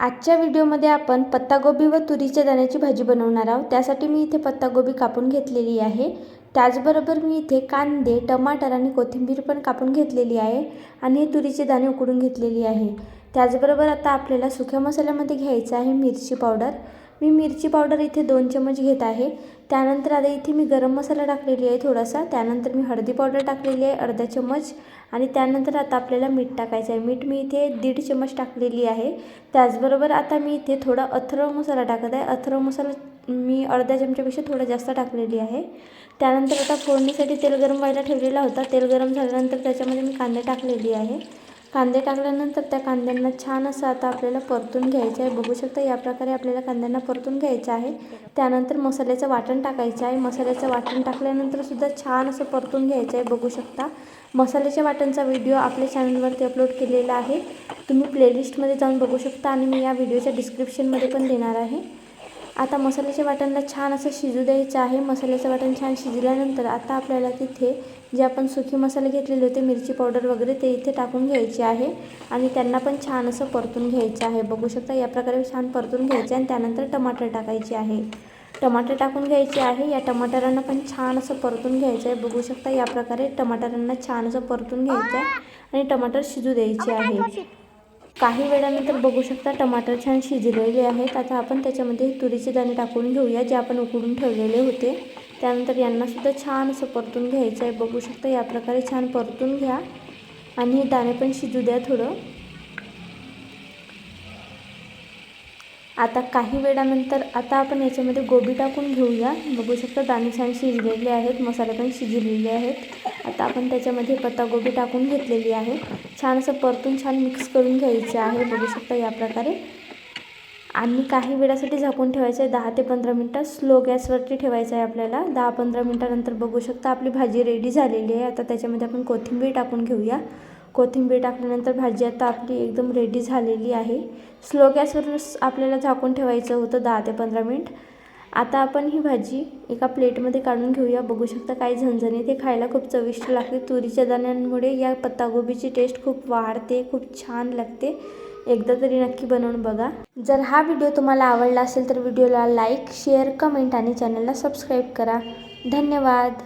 आजच्या व्हिडिओमध्ये आपण पत्तागोबी व तुरीच्या दाण्याची भाजी बनवणार आहोत. त्यासाठी मी इथे पत्तागोबी कापून घेतलेली आहे. त्याचबरोबर मी इथे कांदे टमाटर आणि कोथिंबीर पण कापून घेतलेली आहे आणि तुरीचे दाणे उकडून घेतलेली आहे. त्याचबरोबर आता आपल्याला सुक्या मसाल्यामध्ये घ्यायचं आहे मिरची पावडर. मी मिरची पावडर इथे दोन चमच घेत आहे. त्यानंतर आता इथे मी गरम मसाला टाकलेली आहे थोडासा. त्यानंतर मी हळदी पावडर टाकलेली आहे अर्धा चम्मच. आणि त्यानंतर आता आपल्याला मीठ टाकायचं आहे. मीठ मी इथे दीड चमच टाकलेली आहे. त्याचबरोबर आता मी इथे थोडा अथरव मसाला टाकत आहे. अथरव मसाला मी अर्ध्या चमच्यापेक्षा थोडा जास्त टाकलेली आहे. त्यानंतर आता फोडणीसाठी तेल गरम व्हायला ठेवलेला होता. तेल गरम झाल्यानंतर त्याच्यामध्ये मी कांदे टाकलेली आहे. कांदे टाकल्यानंतर त्या कांद्यांना छान असं आता आपल्याला परतून घ्यायचं आहे. बघू शकता या प्रकारे आपल्याला कांद्यांना परतून घ्यायचं आहे. त्यानंतर मसाल्याचं वाटण टाकायचं आहे. मसाल्याचं वाटण टाकल्यानंतर सुद्धा छान असं परतून घ्यायचं आहे. बघू शकता. मसाल्याच्या वाटणचा व्हिडिओ आपल्या चॅनलवरती अपलोड केलेला आहे. तुम्ही प्लेलिस्टमध्ये जाऊन बघू शकता आणि मी या व्हिडिओच्या डिस्क्रिप्शनमध्ये पण देणार आहे. आता मसाल्याच्या वाटणला छान असं शिजू द्यायचं आहे. मसाल्याचं वाटण छान शिजल्यानंतर आता आपल्याला तिथे जे आपण सुखे मसाले घेतलेले होते मिरची पावडर वगैरे ते इथे टाकून घ्यायचे आहे. आणि त्यांना पण छान असं परतून घ्यायचं आहे. बघू शकता या प्रकारे छान परतून घ्यायचे आणि त्यानंतर टमाटर टाकायचे आहे. टमाटर टाकून घ्यायचे आहे. या टमाटरांना पण छान असं परतून घ्यायचं आहे. बघू शकता या प्रकारे टमाटरांना छान असं परतून घ्यायचं आहे आणि टमाटर शिजू द्यायचे आहे. काही वेळानंतर बघू शकता टमाटर छान शिजलेले आहेत. आता आपण त्याच्यामध्ये तुरीचे दाणे टाकून घेऊया जे आपण उकडून ठेवलेले होते. त्यानंतर यांनासुद्धा छान असं परतून घ्यायचं आहे. बघू शकता या प्रकारे छान परतून घ्या. आणि हे दाणे पण शिजू द्या थोडं. आता काही वेळानंतर आता आपण याच्यामध्ये गोबी टाकून घेऊया. बघू शकता दाणे छान शिजलेले आहेत मसाले पण शिजलेले आहेत. आता आपण त्याच्यामध्ये पत्तागोबी टाकून घेतलेली आहे. छान असं परतून छान मिक्स करून घ्यायचे आहे बघू शकता या प्रकारे. आणि काही वेळासाठी झाकून ठेवायचं आहे दहा ते पंधरा मिनटं. स्लो गॅसवरती ठेवायचं आहे आपल्याला. दहा पंधरा मिनटानंतर बघू शकता आपली भाजी रेडी झालेली आहे. आता त्याच्यामध्ये आपण कोथिंबीर टाकून घेऊया. कोथिंबीर टाकल्यानंतर भाजी आता आपली एकदम रेडी झालेली आहे. स्लो गॅसवर आपल्याला झाकून ठेवायचं होतं दहा ते पंधरा मिनिट. आता आपण ही भाजी एका प्लेटमध्ये काढून घेऊया. बघू शकता काही झणझणीत हे खायला खूप चविष्ट लागते. तुरीच्या दाण्यांमुळे या पत्तागोबीची टेस्ट खूप वाढते खूप छान लागते. एकदा तरी नक्की बनवून बघा. जर हा व्हिडिओ तुम्हाला आवडला असेल तर व्हिडिओला लाईक शेअर कमेंट आणि चॅनलला सबस्क्राईब करा. धन्यवाद.